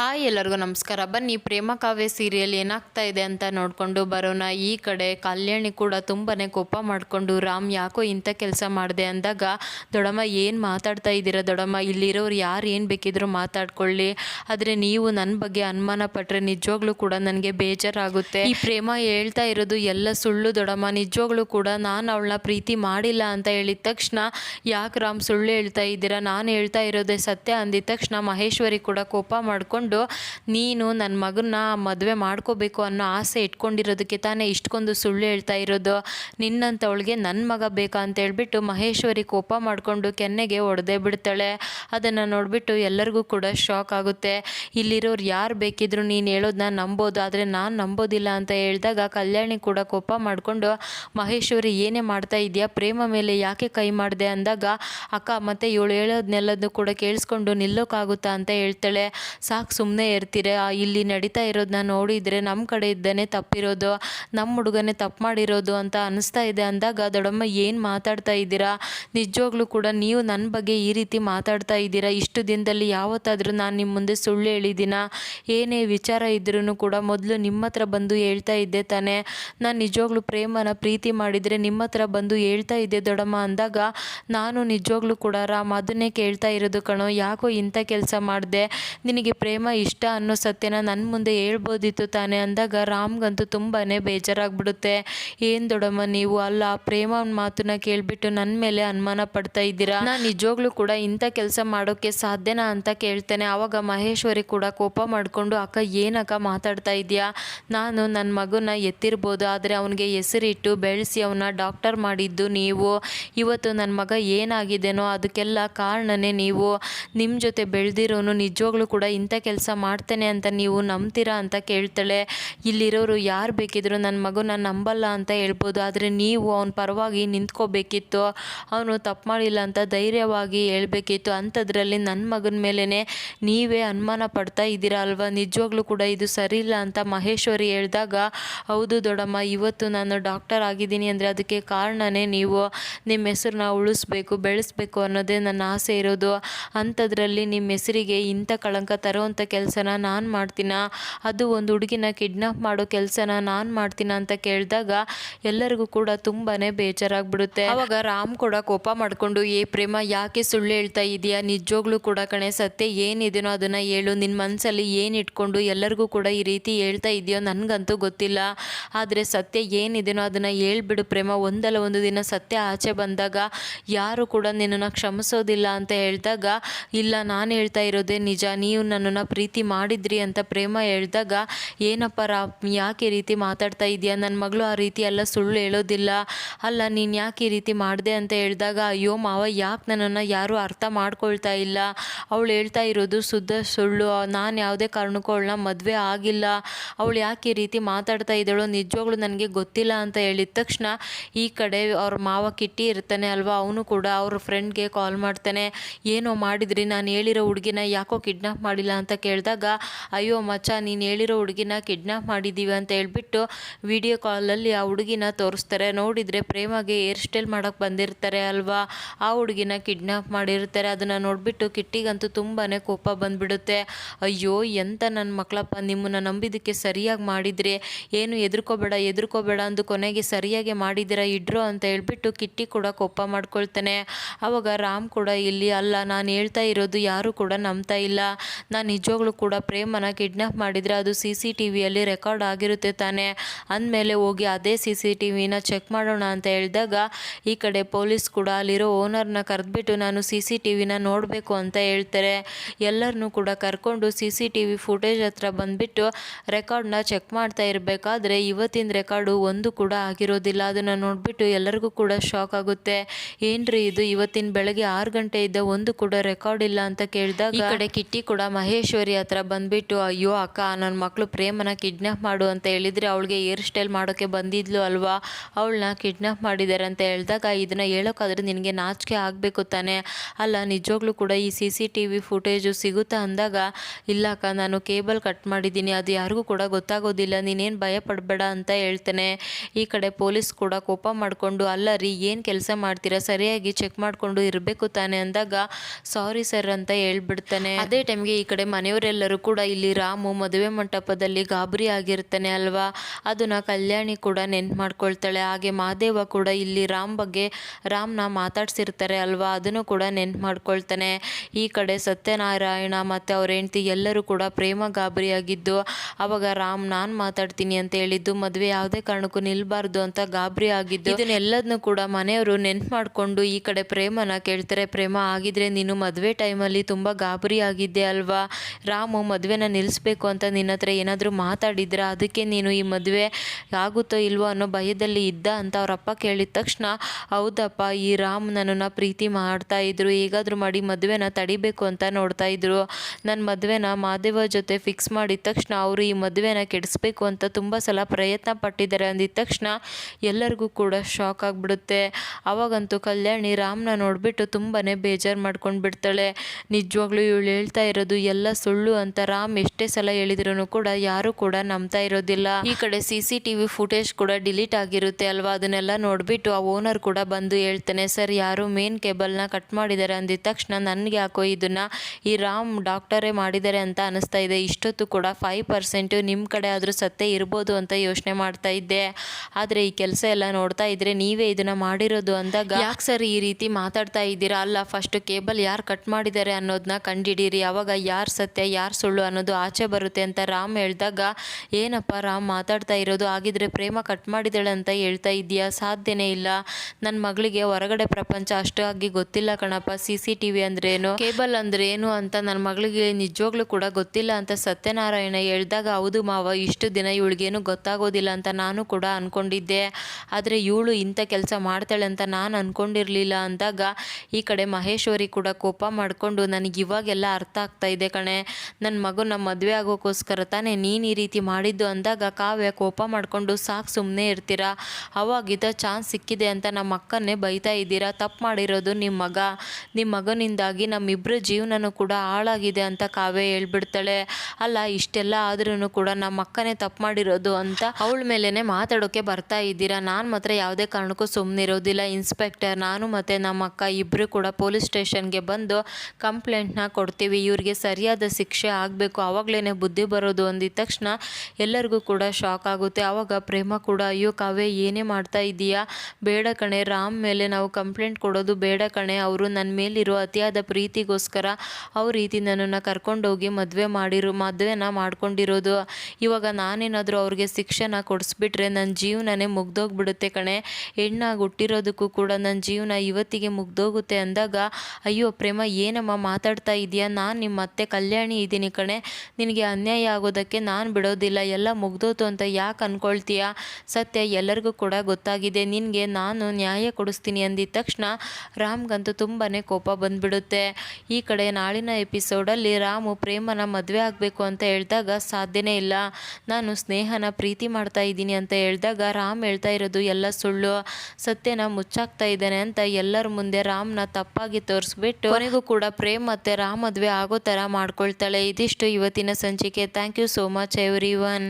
Hi ಎಲ್ಲರಿಗೂ ನಮಸ್ಕಾರ. ಬನ್ನಿ, ಪ್ರೇಮ ಕಾವ್ಯ ಸೀರಿಯಲ್ ಏನಾಗ್ತಾ ಇದೆ ಅಂತ ನೋಡಿಕೊಂಡು ಬರೋಣ. ಈ ಕಡೆ ಕಲ್ಯಾಣಿ ಕೂಡ ತುಂಬಾ ಕೋಪ ಮಾಡಿಕೊಂಡು, ರಾಮ್, ಯಾಕೋ ಇಂಥ ಕೆಲಸ ಮಾಡಿದೆ? ಅಂದಾಗ, ದೊಡಮ್ಮ, ಏನು ಮಾತಾಡ್ತಾ ಇದ್ದೀರಾ ದೊಡಮ್ಮ? ಇಲ್ಲಿರೋರು ಯಾರು, ಏನು ಬೇಕಿದ್ರೂ ಮಾತಾಡ್ಕೊಳ್ಳಿ. ಆದರೆ ನೀವು ನನ್ನ ಬಗ್ಗೆ ಅನುಮಾನ ಪಟ್ಟರೆ ನಿಜವಾಗ್ಲೂ ಕೂಡ ನನಗೆ ಬೇಜಾರಾಗುತ್ತೆ. ಈ ಪ್ರೇಮ ಹೇಳ್ತಾ ಇರೋದು ಎಲ್ಲ ಸುಳ್ಳು ದೊಡಮ್ಮ. ನಿಜವಾಗ್ಲೂ ಕೂಡ ನಾನು ಅವಳನ್ನ ಪ್ರೀತಿ ಮಾಡಿಲ್ಲ ಅಂತ ಹೇಳಿದ ತಕ್ಷಣ, ಯಾಕೆ ರಾಮ್ ಸುಳ್ಳು ಹೇಳ್ತಾ ಇದ್ದೀರಾ? ನಾನು ಹೇಳ್ತಾ ಇರೋದೇ ಸತ್ಯ. ಅಂದಿದ ತಕ್ಷಣ ಮಹೇಶ್ವರಿ ಕೂಡ ಕೋಪ ಮಾಡಿಕೊಂಡು ನೀನು ನನ್ನ ಮಗನ್ನ ಮದುವೆ ಮಾಡ್ಕೋಬೇಕು ಅನ್ನೋ ಆಸೆ ಇಟ್ಕೊಂಡಿರೋದಕ್ಕೆ ತಾನೇ ಇಷ್ಟೊಂದು ಸುಳ್ಳು ಹೇಳ್ತಾ ಇರೋದು. ನಿನ್ನಂಥವಳಿಗೆ ನನ್ನ ಮಗ ಬೇಕಾ ಅಂತ ಹೇಳ್ಬಿಟ್ಟು ಮಹೇಶ್ವರಿ ಕೋಪ ಮಾಡಿಕೊಂಡು ಕೆನ್ನೆಗೆ ಒಡೆದೇ ಬಿಡ್ತಾಳೆ. ಅದನ್ನು ನೋಡಿಬಿಟ್ಟು ಎಲ್ಲರಿಗೂ ಕೂಡ ಶಾಕ್ ಆಗುತ್ತೆ. ಇಲ್ಲಿರೋರು ಯಾರು ಬೇಕಿದ್ರು ನೀನು ಹೇಳೋದನ್ನ ನಂಬೋದು, ಆದರೆ ನಾನು ನಂಬೋದಿಲ್ಲ ಅಂತ ಹೇಳಿದಾಗ ಕಲ್ಯಾಣಿ ಕೂಡ ಕೋಪ ಮಾಡಿಕೊಂಡು, ಮಹೇಶ್ವರಿ, ಏನೇ ಮಾಡ್ತಾ ಇದೆಯಾ? ಪ್ರೇಮ ಮೇಲೆ ಯಾಕೆ ಕೈ ಮಾಡಿದೆ? ಅಂದಾಗ, ಅಕ್ಕ, ಮತ್ತೆ ಇವಳು ಹೇಳೋದನ್ನೆಲ್ಲದನ್ನು ಕೂಡ ಕೇಳಿಸ್ಕೊಂಡು ನಿಲ್ಲೋಕ್ಕಾಗುತ್ತಾ ಅಂತ ಹೇಳ್ತಾಳೆ. ಸಾಕು ಸುಮ್ಮನೆ ಇರ್ತೀರ? ಇಲ್ಲಿ ನಡೀತಾ ಇರೋದನ್ನ ನೋಡಿದರೆ ನಮ್ಮ ಕಡೆ ಇದ್ದಾನೆ ತಪ್ಪಿರೋದು ನಮ್ಮ ಹುಡುಗನೇ ತಪ್ಪು ಮಾಡಿರೋದು ಅಂತ ಅನಿಸ್ತಾ ಇದೆ ಅಂದಾಗ ದೊಡ್ಡಮ್ಮ ಏನು ಮಾತಾಡ್ತಾ ಇದ್ದೀರಾ? ನಿಜವಾಗ್ಲೂ ಕೂಡ ನೀವು ನನ್ನ ಬಗ್ಗೆ ಈ ರೀತಿ ಮಾತಾಡ್ತಾ ಇದ್ದೀರಾ? ಇಷ್ಟು ದಿನದಲ್ಲಿ ಯಾವತ್ತಾದರೂ ನಾನು ನಿಮ್ಮ ಮುಂದೆ ಸುಳ್ಳು ಹೇಳಿದ್ದೀನ? ಏನೇ ವಿಚಾರ ಇದ್ರೂ ಕೂಡ ಮೊದಲು ನಿಮ್ಮ ಹತ್ರ ಬಂದು ಹೇಳ್ತಾ ಇದ್ದೆ ತಾನೇ. ನಾನು ನಿಜವಾಗ್ಲೂ ಪ್ರೇಮನ ಪ್ರೀತಿ ಮಾಡಿದರೆ ನಿಮ್ಮ ಹತ್ರ ಬಂದು ಹೇಳ್ತಾ ಇದ್ದೆ ದೊಡ್ಡಮ್ಮ ಅಂದಾಗ ನಾನು ನಿಜವಾಗ್ಲೂ ಕೂಡ ರಾಮ್ ಅದನ್ನೇ ಕೇಳ್ತಾ ಇರೋದು ಕಣೋ, ಯಾಕೋ ಇಂಥ ಕೆಲಸ ಮಾಡಿದೆ? ನಿನಗೆ ಪ್ರೇಮ ಇಷ್ಟ ಅನ್ನೋ ಸತ್ಯನ ನನ್ನ ಮುಂದೆ ಹೇಳ್ಬೋದಿತ್ತು ತಾನೆ ಅಂದಾಗ ರಾಮ್ಗಂತೂ ತುಂಬಾ ಬೇಜಾರಾಗ್ಬಿಡುತ್ತೆ. ಏನು ದೊಡಮ್ಮ ನೀವು? ಅಲ್ಲ, ಪ್ರೇಮ ಮಾತನ್ನ ಕೇಳಿಬಿಟ್ಟು ನನ್ನ ಮೇಲೆ ಅನುಮಾನ ಪಡ್ತಾ ಇದ್ದೀರಾ? ನಾನು ನಿಜವಾಗ್ಲೂ ಕೂಡ ಇಂಥ ಕೆಲಸ ಮಾಡೋಕ್ಕೆ ಸಾಧ್ಯನಾ ಅಂತ ಕೇಳ್ತೇನೆ. ಆವಾಗ ಮಹೇಶ್ವರಿ ಕೂಡ ಕೋಪ ಮಾಡಿಕೊಂಡು, ಅಕ್ಕ, ಏನಕ್ಕ ಮಾತಾಡ್ತಾ ಇದೆಯಾ ನಾನು ನನ್ನ ಮಗನ ಎತ್ತಿರ್ಬೋದು, ಆದರೆ ಅವನಿಗೆ ಹೆಸರಿಟ್ಟು ಬೆಳೆಸಿ ಅವನ್ನ ಡಾಕ್ಟರ್ ಮಾಡಿದ್ದು ನೀವು. ಇವತ್ತು ನನ್ನ ಮಗ ಏನಾಗಿದೆನೋ ಅದಕ್ಕೆಲ್ಲ ಕಾರಣನೇ ನೀವು. ನಿಮ್ಮ ಜೊತೆ ಬೆಳೆದಿರೋನು ನಿಜವಾಗ್ಲೂ ಕೂಡ ಇಂಥ ಕೆಲಸ ಮಾಡ್ತೇನೆ ಅಂತ ನೀವು ನಂಬ್ತೀರಾ ಅಂತ ಕೇಳ್ತಾಳೆ. ಇಲ್ಲಿರೋರು ಯಾರು ಬೇಕಿದ್ರು ನನ್ನ ಮಗನ ನಂಬಲ್ಲ ಅಂತ ಹೇಳ್ಬೋದು. ಆದರೆ ನೀವು ಅವನ ಪರವಾಗಿ ನಿಂತ್ಕೋಬೇಕಿತ್ತು. ಅವನು ತಪ್ಪು ಮಾಡಿಲ್ಲ ಅಂತ ಧೈರ್ಯವಾಗಿ ಹೇಳಬೇಕಿತ್ತು. ಅಂಥದ್ರಲ್ಲಿ ನನ್ನ ಮಗನ ಮೇಲೇ ನೀವೇ ಅನುಮಾನ ಪಡ್ತಾ ಇದ್ದೀರಾ ಅಲ್ವಾ? ನಿಜವಾಗ್ಲೂ ಕೂಡ ಇದು ಸರಿ ಇಲ್ಲ ಅಂತ ಮಹೇಶ್ವರಿ ಹೇಳಿದಾಗ, ಹೌದು ದೊಡ್ಡಮ್ಮ, ಇವತ್ತು ನಾನು ಡಾಕ್ಟರ್ ಆಗಿದ್ದೀನಿ ಅಂದರೆ ಅದಕ್ಕೆ ಕಾರಣನೇ ನೀವು ನಿಮ್ಮ ಹೆಸರನ್ನ ಉಳಿಸ್ಬೇಕು, ಬೆಳೆಸ್ಬೇಕು ಅನ್ನೋದೇ ನನ್ನ ಆಸೆ ಇರೋದು. ಅಂಥದ್ರಲ್ಲಿ ನಿಮ್ಮ ಹೆಸರಿಗೆ ಇಂಥ ಕಳಂಕ ತರುವಂಥ ಕೆಲಸನ ನಾನು ಮಾಡ್ತೀನ? ಅದು ಒಂದು ಹುಡುಗಿನ ಕಿಡ್ನಾಪ್ ಮಾಡೋ ಕೆಲಸನ ನಾನು ಮಾಡ್ತೀನ ಅಂತ ಕೇಳಿದಾಗ ಎಲ್ಲರಿಗೂ ಕೂಡ ತುಂಬಾ ಬೇಜಾರಾಗ್ಬಿಡುತ್ತೆ. ಆವಾಗ ರಾಮ್ ಕೂಡ ಕೋಪ ಮಾಡಿಕೊಂಡು, ಏ ಪ್ರೇಮ, ಯಾಕೆ ಸುಳ್ಳು ಹೇಳ್ತಾ ಇದೆಯಾ? ನಿಜವಾಗ್ಲೂ ಕೂಡ ಕಣೆ, ಸತ್ಯ ಏನಿದೆಯೋ ಅದನ್ನು ಹೇಳು. ನಿನ್ನ ಮನಸ್ಸಲ್ಲಿ ಏನು ಇಟ್ಕೊಂಡು ಎಲ್ಲರಿಗೂ ಕೂಡ ಈ ರೀತಿ ಹೇಳ್ತಾ ಇದೆಯೋ ನನಗಂತೂ ಗೊತ್ತಿಲ್ಲ. ಆದರೆ ಸತ್ಯ ಏನಿದೆಯೋ ಅದನ್ನು ಹೇಳ್ಬಿಡು ಪ್ರೇಮ. ಒಂದಲ್ಲ ಒಂದು ದಿನ ಸತ್ಯ ಆಚೆ ಬಂದಾಗ ಯಾರು ಕೂಡ ನಿನ್ನನ್ನು ಕ್ಷಮಿಸೋದಿಲ್ಲ ಅಂತ ಹೇಳಿದಾಗ, ಇಲ್ಲ, ನಾನು ಹೇಳ್ತಾ ಇರೋದೇ ನಿಜ. ನೀವು ನನ್ನನ್ನು ಪ್ರೀತಿ ಮಾಡಿದ್ರಿ ಅಂತ ಪ್ರೇಮ ಹೇಳಿದಾಗ, ಏನಪ್ಪ ರಾ ಯಾಕೆ ಈ ರೀತಿ ಮಾತಾಡ್ತಾ ಇದೆಯಾ? ನನ್ನ ಮಗಳು ಆ ರೀತಿ ಎಲ್ಲ ಸುಳ್ಳು ಹೇಳೋದಿಲ್ಲ. ಅಲ್ಲ, ನೀನು ಯಾಕೆ ಈ ರೀತಿ ಮಾಡಿದೆ? ಅಂತ ಹೇಳಿದಾಗ, ಅಯ್ಯೋ ಮಾವ, ಯಾಕೆ ನನ್ನನ್ನು ಯಾರೂ ಅರ್ಥ ಮಾಡ್ಕೊಳ್ತಾ ಇಲ್ಲ. ಅವಳು ಹೇಳ್ತಾ ಇರೋದು ಶುದ್ಧ ಸುಳ್ಳು. ನಾನು ಯಾವುದೇ ಕಾರಣಕ್ಕೂ ಅವಳನ್ನ ಮದುವೆ ಆಗಿಲ್ಲ. ಅವಳು ಯಾಕೆ ಈ ರೀತಿ ಮಾತಾಡ್ತಾ ಇದ್ದಾಳು ನಿಜವಾಗ್ಲೂ ನನಗೆ ಗೊತ್ತಿಲ್ಲ ಅಂತ ಹೇಳಿದ ತಕ್ಷಣ, ಈ ಕಡೆ ಅವ್ರ ಮಾವ ಕಿಟ್ಟಿ ಇರ್ತಾನೆ ಅಲ್ವಾ, ಅವನು ಕೂಡ ಅವ್ರ ಫ್ರೆಂಡ್ಗೆ ಕಾಲ್ ಮಾಡ್ತಾನೆ. ಏನೋ ಮಾಡಿದ್ರಿ, ನಾನು ಹೇಳಿರೋ ಹುಡುಗಿನ ಯಾಕೋ ಕಿಡ್ನಾಪ್ ಮಾಡಿಲ್ಲ? ಅಂತ ಕೇಳಿದಾಗ, ಅಯ್ಯೋ ಮಚ್ಚ, ನೀನು ಹೇಳಿರೋ ಹುಡುಗಿನ ಕಿಡ್ನಾಪ್ ಮಾಡಿದ್ದೀವಿ ಅಂತ ಹೇಳ್ಬಿಟ್ಟು ವಿಡಿಯೋ ಕಾಲಲ್ಲಿ ಆ ಹುಡುಗಿನ ತೋರಿಸ್ತಾರೆ. ನೋಡಿದರೆ ಪ್ರೇಮಗೆ ಹೇರ್ ಸ್ಟೈಲ್ ಮಾಡೋಕ್ಕೆ ಬಂದಿರ್ತಾರೆ ಅಲ್ವಾ? ಆ ಹುಡುಗಿನ ಕಿಡ್ನಾಪ್ ಮಾಡಿರ್ತಾರೆ. ಅದನ್ನು ನೋಡಿಬಿಟ್ಟು ಕಿಟ್ಟಿಗಂತೂ ತುಂಬಾ ಕೋಪ ಬಂದುಬಿಡುತ್ತೆ. ಅಯ್ಯೋ, ಎಂತ ನನ್ನ ಮಕ್ಕಳಪ್ಪ ನಿಮ್ಮನ್ನು ನಂಬಿದ್ದಕ್ಕೆ ಸರಿಯಾಗಿ ಮಾಡಿದರೆ? ಏನು ಎದುರ್ಕೋಬೇಡ ಎದುರ್ಕೋಬೇಡ ಅಂದು ಕೊನೆಗೆ ಸರಿಯಾಗಿ ಮಾಡಿದಿರ ಇಡ್ರೋ ಅಂತ ಹೇಳ್ಬಿಟ್ಟು ಕಿಟ್ಟಿ ಕೂಡ ಕೋಪ ಮಾಡ್ಕೊಳ್ತಾನೆ. ಆವಾಗ ರಾಮ್ ಕೂಡ ಇಲ್ಲಿ, ಅಲ್ಲ, ನಾನು ಹೇಳ್ತಾ ಇರೋದು ಯಾರೂ ಕೂಡ ನಂಬ್ತಾ ಇಲ್ಲ. ನಾನು ನಿಜವಾಗ್ಲೂ ಕೂಡ ಪ್ರೇಮನ ಕಿಡ್ನಾಪ್ ಮಾಡಿದರೆ ಅದು ಸಿ ಸಿ ಟಿ ವಿಯಲ್ಲಿ ರೆಕಾರ್ಡ್ ಆಗಿರುತ್ತೆ ತಾನೆ. ಅಂದಮೇಲೆ ಹೋಗಿ ಅದೇ ಸಿ ಸಿ ಟಿ ವಿನ ಚೆಕ್ ಮಾಡೋಣ ಅಂತ ಹೇಳಿದಾಗ ಈ ಕಡೆ ಪೊಲೀಸ್ ಕೂಡ ಅಲ್ಲಿರೋ ಓನರ್ನ ಕರೆದ್ಬಿಟ್ಟು ನಾನು ಸಿ ಸಿ ಟಿ ವಿನ ನೋಡಬೇಕು ಅಂತ ಹೇಳ್ತಾರೆ. ಎಲ್ಲರನ್ನೂ ಕೂಡ ಕರ್ಕೊಂಡು C C T V footage ಹತ್ರ ಬಂದುಬಿಟ್ಟು ರೆಕಾರ್ಡ್ನ ಚೆಕ್ ಮಾಡ್ತಾ ಇರಬೇಕಾದ್ರೆ ಇವತ್ತಿನ ರೆಕಾರ್ಡು ಒಂದು ಕೂಡ ಆಗಿರೋದಿಲ್ಲ. ಅದನ್ನು ನೋಡಿಬಿಟ್ಟು ಎಲ್ಲರಿಗೂ ಕೂಡ ಶಾಕ್ ಆಗುತ್ತೆ. ಏನ್ರಿ ಇದು? ಇವತ್ತಿನ ಬೆಳಗ್ಗೆ ಆರು ಗಂಟೆ ಇದ್ದ ಒಂದು ಕೂಡ ರೆಕಾರ್ಡ್ ಇಲ್ಲ ಅಂತ ಕೇಳಿದಾಗ ಈ ಕಡೆ ಕಿಟ್ಟಿ ಕೂಡ ಮಹೇಶ್ವರಿ ಹತ್ರ ಬಂದ್ಬಿಟ್ಟು, ಅಯ್ಯೋ ಅಕ್ಕ ನನ್ನ ಮಕ್ಕಳು ಪ್ರೇಮನ ಕಿಡ್ನಾಪ್ ಮಾಡು ಅಂತ ಹೇಳಿದರೆ ಅವಳಿಗೆ ಏರ್ ಸ್ಟೈಲ್ ಮಾಡೋಕ್ಕೆ ಬಂದಿದ್ಲು ಅಲ್ವಾ? ಅವಳನ್ನ ಕಿಡ್ನಾಪ್ ಮಾಡಿದ್ದಾರೆ ಅಂತ ಹೇಳಿದಾಗ, ಇದನ್ನು ಹೇಳೋಕ್ಕಾದ್ರೆ ನಿನಗೆ ನಾಚಿಕೆ ಆಗಬೇಕು ತಾನೆ. ಅಲ್ಲ, ನಿಜವಾಗ್ಲೂ ಕೂಡ ಈ C C T V footage ಸಿಗುತ್ತಾ ಅಂದಾಗ, ಇಲ್ಲ ಅಕ್ಕ, ನಾನು ಕೇಬಲ್ ಕಟ್ ಮಾಡಿದ್ದೀನಿ, ಅದು ಯಾರಿಗೂ ಕೂಡ ಗೊತ್ತಾಗೋದಿಲ್ಲ, ನೀನೇನು ಭಯ ಪಡಬೇಡ ಅಂತ ಹೇಳ್ತಾನೆ. ಈ ಕಡೆ ಪೊಲೀಸ್ ಕೂಡ ಕೋಪ ಮಾಡಿಕೊಂಡು, ಅಲ್ಲ ರೀ, ಏನು ಕೆಲಸ ಮಾಡ್ತೀರಾ? ಸರಿಯಾಗಿ ಚೆಕ್ ಮಾಡಿಕೊಂಡು ಇರಬೇಕು ತಾನೆ ಅಂದಾಗ, ಸಾರಿ ಸರ್ ಅಂತ ಹೇಳ್ಬಿಡ್ತಾನೆ. ಅದೇ ಟೈಮ್ಗೆ ಈ ಕಡೆ ಮನೆ ಮನೆಯವರೆಲ್ಲರೂ ಕೂಡ ಇಲ್ಲಿ ರಾಮು ಮದುವೆ ಮಂಟಪದಲ್ಲಿ ಗಾಬರಿ ಆಗಿರ್ತಾನೆ ಅಲ್ವಾ? ಅದನ್ನು ಕಲ್ಯಾಣಿ ಕೂಡ ನೆನ್ಪು ಮಾಡ್ಕೊಳ್ತಾಳೆ. ಹಾಗೆ ಮಹಾದೇವ ಕೂಡ ಇಲ್ಲಿ ರಾಮ್ ಬಗ್ಗೆ ರಾಮ್ನ ಮಾತಾಡ್ಸಿರ್ತಾರೆ ಅಲ್ವಾ? ಅದನ್ನು ಕೂಡ ನೆನ್ಪು ಮಾಡ್ಕೊಳ್ತಾನೆ. ಈ ಕಡೆ ಸತ್ಯನಾರಾಯಣ ಮತ್ತು ಅವ್ರ ಹೆಂಡ್ತಿ ಎಲ್ಲರೂ ಕೂಡ ಪ್ರೇಮ ಗಾಬರಿಯಾಗಿದ್ದು, ಅವಾಗ ರಾಮ್ ನಾನು ಮಾತಾಡ್ತೀನಿ ಅಂತ ಹೇಳಿದ್ದು, ಮದುವೆ ಯಾವುದೇ ಕಾರಣಕ್ಕೂ ನಿಲ್ಬಾರ್ದು ಅಂತ ಗಾಬರಿ ಆಗಿದ್ದು ಇದನ್ನೆಲ್ಲದನ್ನು ಕೂಡ ಮನೆಯವರು ನೆನ್ಪು ಮಾಡಿಕೊಂಡು ಈ ಕಡೆ ಪ್ರೇಮನ ಕೇಳ್ತಾರೆ. ಪ್ರೇಮ ಆಗಿದ್ರೆ ನೀನು ಮದುವೆ ಟೈಮಲ್ಲಿ ತುಂಬ ಗಾಬರಿ ಆಗಿದ್ದೆ ಅಲ್ವಾ? ರಾಮು, ಮದುವೆನ ನಿಲ್ಲಿಸ್ಬೇಕು ಅಂತ ನಿನ್ನ ಹತ್ರ ಏನಾದರೂ ಮಾತಾಡಿದ್ರೆ? ಅದಕ್ಕೆ ನೀನು ಈ ಮದುವೆ ಆಗುತ್ತೋ ಇಲ್ವೋ ಅನ್ನೋ ಭಯದಲ್ಲಿ ಇದ್ದ ಅಂತ ಅವರಪ್ಪ ಕೇಳಿದ ತಕ್ಷಣ, ಹೌದಪ್ಪ, ಈ ರಾಮ್ ನನ್ನನ್ನು ಪ್ರೀತಿ ಮಾಡ್ತಾ ಇದ್ರು, ಹೇಗಾದರೂ ಮಾಡಿ ಮದುವೆನ ತಡಿಬೇಕು ಅಂತ ನೋಡ್ತಾ ಇದ್ರು. ನನ್ನ ಮದುವೆನ ಮಾದೇವ ಜೊತೆ ಫಿಕ್ಸ್ ಮಾಡಿದ ತಕ್ಷಣ ಅವರು ಈ ಮದುವೆನ ಕೆಡಿಸ್ಬೇಕು ಅಂತ ತುಂಬ ಸಲ ಪ್ರಯತ್ನ ಪಟ್ಟಿದ್ದಾರೆ ಅಂದಿದ ತಕ್ಷಣ ಎಲ್ಲರಿಗೂ ಕೂಡ ಶಾಕ್ ಆಗಿಬಿಡುತ್ತೆ. ಅವಾಗಂತೂ ಕಲ್ಯಾಣಿ ರಾಮ್ನ ನೋಡಿಬಿಟ್ಟು ತುಂಬಾ ಬೇಜಾರು ಮಾಡ್ಕೊಂಡು ಬಿಡ್ತಾಳೆ ನಿಜವಾಗ್ಲೂ ಇವಳು ಹೇಳ್ತಾ ಇರೋದು, ಎಲ್ಲ ಸುಳ್ಳು ಅಂತ ರಾಮ್ ಎಷ್ಟೇ ಸಲ ಹೇಳಿದ್ರು ಕೂಡ ಯಾರು ಕೂಡ ನಂಬ್ತಾ ಇರೋದಿಲ್ಲ. ಈ ಕಡೆ C C T V footage ಕೂಡ ಡಿಲೀಟ್ ಆಗಿರುತ್ತೆ ಅಲ್ವಾ? ಅದನ್ನೆಲ್ಲ ನೋಡ್ಬಿಟ್ಟು ಆ ಓನರ್ ಕೂಡ ಬಂದು ಹೇಳ್ತಾನೆ, ಸರ್, ಯಾರು ಮೇನ್ ಕೇಬಲ್ನ ಕಟ್ ಮಾಡಿದ್ದಾರೆ? ಅಂದಿದ ತಕ್ಷಣ ನನಗೆ ಯಾಕೋ ಇದನ್ನ ಈ ರಾಮ್ ಡಾಕ್ಟರೇ ಮಾಡಿದ್ದಾರೆ ಅಂತ ಅನಿಸ್ತಾ ಇದೆ. ಇಷ್ಟೊತ್ತು ಕೂಡ ಫೈವ್ ಪರ್ಸೆಂಟ್ ನಿಮ್ಮ ಕಡೆ ಆದ್ರೂ ಸತ್ತೆ ಇರ್ಬೋದು ಅಂತ ಯೋಚನೆ ಮಾಡ್ತಾ ಇದ್ದೆ. ಆದರೆ ಈ ಕೆಲಸ ಎಲ್ಲ ನೋಡ್ತಾ ಇದ್ರೆ ನೀವೇ ಇದನ್ನ ಮಾಡಿರೋದು ಅಂದಾಗ ಯಾಕೆ ಸರ್ ಈ ರೀತಿ ಮಾತಾಡ್ತಾ ಇದ್ದೀರಾ? ಅಲ್ಲ, ಫಸ್ಟ್ ಕೇಬಲ್ ಯಾರು ಕಟ್ ಮಾಡಿದ್ದಾರೆ ಅನ್ನೋದನ್ನ ಕಂಡಿಡೀರಿ. ಅವಾಗ ಯಾರು ಸತ್ಯ ಯಾರು ಸುಳ್ಳು ಅನ್ನೋದು ಆಚೆ ಬರುತ್ತೆ ಅಂತ ರಾಮ್ ಹೇಳಿದಾಗ, ಏನಪ್ಪ ರಾಮ್ ಮಾತಾಡ್ತಾ ಇರೋದು? ಆಗಿದ್ರೆ ಪ್ರೇಮ ಕಟ್ ಮಾಡಿದಾಳೆ ಅಂತ ಹೇಳ್ತಾ ಇದೆಯಾ ಸಾಧ್ಯನೇ ಇಲ್ಲ. ನನ್ನ ಮಗಳಿಗೆ ಹೊರಗಡೆ ಪ್ರಪಂಚ ಅಷ್ಟಾಗಿ ಗೊತ್ತಿಲ್ಲ ಕಣಪ್ಪ. ಸಿ ಸಿ ಟಿ ವಿ ಅಂದ್ರೆ ಏನು ಕೇಬಲ್ ಅಂದ್ರೆ ಏನು ಅಂತ ನನ್ನ ಮಗಳಿಗೆ ನಿಜವಾಗ್ಲೂ ಕೂಡ ಗೊತ್ತಿಲ್ಲ ಅಂತ ಸತ್ಯನಾರಾಯಣ ಹೇಳಿದಾಗ, ಹೌದು ಮಾವ, ಇಷ್ಟು ದಿನ ಇವಳಿಗೇನು ಗೊತ್ತಾಗೋದಿಲ್ಲ ಅಂತ ನಾನು ಕೂಡ ಅನ್ಕೊಂಡಿದ್ದೆ. ಆದರೆ ಇವಳು ಇಂಥ ಕೆಲಸ ಮಾಡ್ತಾಳೆ ಅಂತ ನಾನು ಅನ್ಕೊಂಡಿರಲಿಲ್ಲ ಅಂದಾಗ, ಈ ಕಡೆ ಮಹೇಶ್ವರಿ ಕೂಡ ಕೋಪ ಮಾಡಿಕೊಂಡು, ನನಗೆ ಇವಾಗೆಲ್ಲ ಅರ್ಥ ಆಗ್ತಾ ಇದೆ ಕಣೆ. ನನ್ನ ಮಗನ ಮದುವೆ ಆಗೋಕ್ಕೋಸ್ಕರ ತಾನೇ ನೀನು ಈ ರೀತಿ ಮಾಡಿದ್ದು ಅಂದಾಗ ಕಾವ್ಯ ಕೋಪ ಮಾಡಿಕೊಂಡು ಸಾಕು ಸುಮ್ಮನೆ ಇರ್ತೀರಾ? ಅವಾಗಿದ್ದ ಚಾನ್ಸ್ ಸಿಕ್ಕಿದೆ ಅಂತ ನಮ್ಮ ಅಕ್ಕನ್ನೇ ಬೈತಾ ಇದ್ದೀರಾ? ತಪ್ಪು ಮಾಡಿರೋದು ನಿಮ್ಮ ಮಗ. ನಿಮ್ಮ ಮಗನಿಂದಾಗಿ ನಮ್ಮಿಬ್ಬರ ಜೀವನನೂ ಕೂಡ ಹಾಳಾಗಿದೆ ಅಂತ ಕಾವ್ಯ ಹೇಳ್ಬಿಡ್ತಾಳೆ. ಅಲ್ಲ, ಇಷ್ಟೆಲ್ಲ ಆದ್ರೂ ಕೂಡ ನಮ್ಮ ಅಕ್ಕನೇ ತಪ್ಪು ಮಾಡಿರೋದು ಅಂತ ಅವಳ ಮೇಲೇ ಮಾತಾಡೋಕ್ಕೆ ಬರ್ತಾ ಇದ್ದೀರಾ? ನಾನು ಮಾತ್ರ ಯಾವುದೇ ಕಾರಣಕ್ಕೂ ಸುಮ್ಮನಿರೋದಿಲ್ಲ ಇನ್ಸ್ಪೆಕ್ಟರ್. ನಾನು ಮತ್ತು ನಮ್ಮ ಅಕ್ಕ ಇಬ್ಬರು ಕೂಡ ಪೊಲೀಸ್ ಸ್ಟೇಷನ್ಗೆ ಬಂದು ಕಂಪ್ಲೇಂಟ್ನ ಕೊಡ್ತೀವಿ. ಇವ್ರಿಗೆ ಸರಿಯಾದ ಶಿಕ್ಷೆ ಆಗಬೇಕು ಆವಾಗಲೇ ಬುದ್ಧಿ ಬರೋದು ಅಂದಿದ ತಕ್ಷಣ ಎಲ್ಲರಿಗೂ ಕೂಡ ಶಾಕ್ ಆಗುತ್ತೆ. ಆವಾಗ ಪ್ರೇಮ ಕೂಡ, ಅಯ್ಯೋ ಕಾವ್ಯ, ಏನೇ ಮಾಡ್ತಾ ಇದೆಯಾ ಬೇಡ ಕಣೆ, ರಾಮ್ ಮೇಲೆ ನಾವು ಕಂಪ್ಲೇಂಟ್ ಕೊಡೋದು ಬೇಡ ಕಣೆ. ಅವರು ನನ್ನ ಮೇಲಿರೋ ಅತಿಯಾದ ಪ್ರೀತಿಗೋಸ್ಕರ ಅವ್ರ ರೀತಿ ನನ್ನನ್ನು ಕರ್ಕೊಂಡೋಗಿ ಮದುವೆ ಮಾಡಿರೋ, ಮದುವೆನ ಮಾಡ್ಕೊಂಡಿರೋದು. ಇವಾಗ ನಾನೇನಾದರೂ ಅವ್ರಿಗೆ ಶಿಕ್ಷೆನ ಕೊಡಿಸ್ಬಿಟ್ರೆ ನನ್ನ ಜೀವನನೇ ಮುಗ್ದೋಗ್ಬಿಡುತ್ತೆ ಕಣೆ. ಹೆಣ್ಣಾಗಿ ಹುಟ್ಟಿರೋದಕ್ಕೂ ಕೂಡ ನನ್ನ ಜೀವನ ಇವತ್ತಿಗೆ ಮುಗ್ದೋಗುತ್ತೆ ಅಂದಾಗ, ಅಯ್ಯೋ ಪ್ರೇಮ, ಏನಮ್ಮ ಮಾತಾಡ್ತಾ ಇದೆಯಾ ನಾನು ನಿಮ್ಮ ಅತ್ತೆ ಕಲ್ಯಾಣಿ ಇದ್ದೀನಿ ಕಣೆ. ನಿನಗೆ ಅನ್ಯಾಯ ಆಗೋದಕ್ಕೆ ನಾನು ಬಿಡೋದಿಲ್ಲ. ಎಲ್ಲ ಮುಗ್ದೋತು ಅಂತ ಯಾಕೆ ಅಂದ್ಕೊಳ್ತೀಯ ಸತ್ಯ ಎಲ್ಲರಿಗೂ ಕೂಡ ಗೊತ್ತಾಗಿದೆ. ನಿನಗೆ ನಾನು ನ್ಯಾಯ ಕೊಡಿಸ್ತೀನಿ ಅಂದಿದ ತಕ್ಷಣ ರಾಮ್ಗಂತೂ ತುಂಬಾ ಕೋಪ ಬಂದ್ಬಿಡುತ್ತೆ. ಈ ಕಡೆ ನಾಳಿನ ಎಪಿಸೋಡಲ್ಲಿ ರಾಮು ಪ್ರೇಮನ ಮದುವೆ ಆಗಬೇಕು ಅಂತ ಹೇಳಿದಾಗ ಸಾಧ್ಯನೇ ಇಲ್ಲ. ನಾನು ಸ್ನೇಹನ ಪ್ರೀತಿ ಮಾಡ್ತಾ ಇದ್ದೀನಿ ಅಂತ ಹೇಳಿದಾಗ ರಾಮ್ ಹೇಳ್ತಾ ಇರೋದು ಎಲ್ಲ ಸುಳ್ಳು. ಸತ್ಯನ ಮುಚ್ಚಾಕ್ತಾ ಇದ್ದಾನೆ ಅಂತ ಎಲ್ಲರ ಮುಂದೆ ರಾಮ್ನ ತಪ್ಪಾಗಿ ತೋರಿಸ್ಬಿಟ್ಟು ಕೊನೆಗೂ ಕೂಡ ಪ್ರೇಮ್ ಮತ್ತೆ ರಾಮ್ ಮದುವೆ ಆಗೋ ಥರ ಮಾಡ್ಕೊಳ್ತಾಳೆ ಇದಿಷ್ಟು ಇವತ್ತಿನ ಸಂಚಿಕೆ. Thank you so much everyone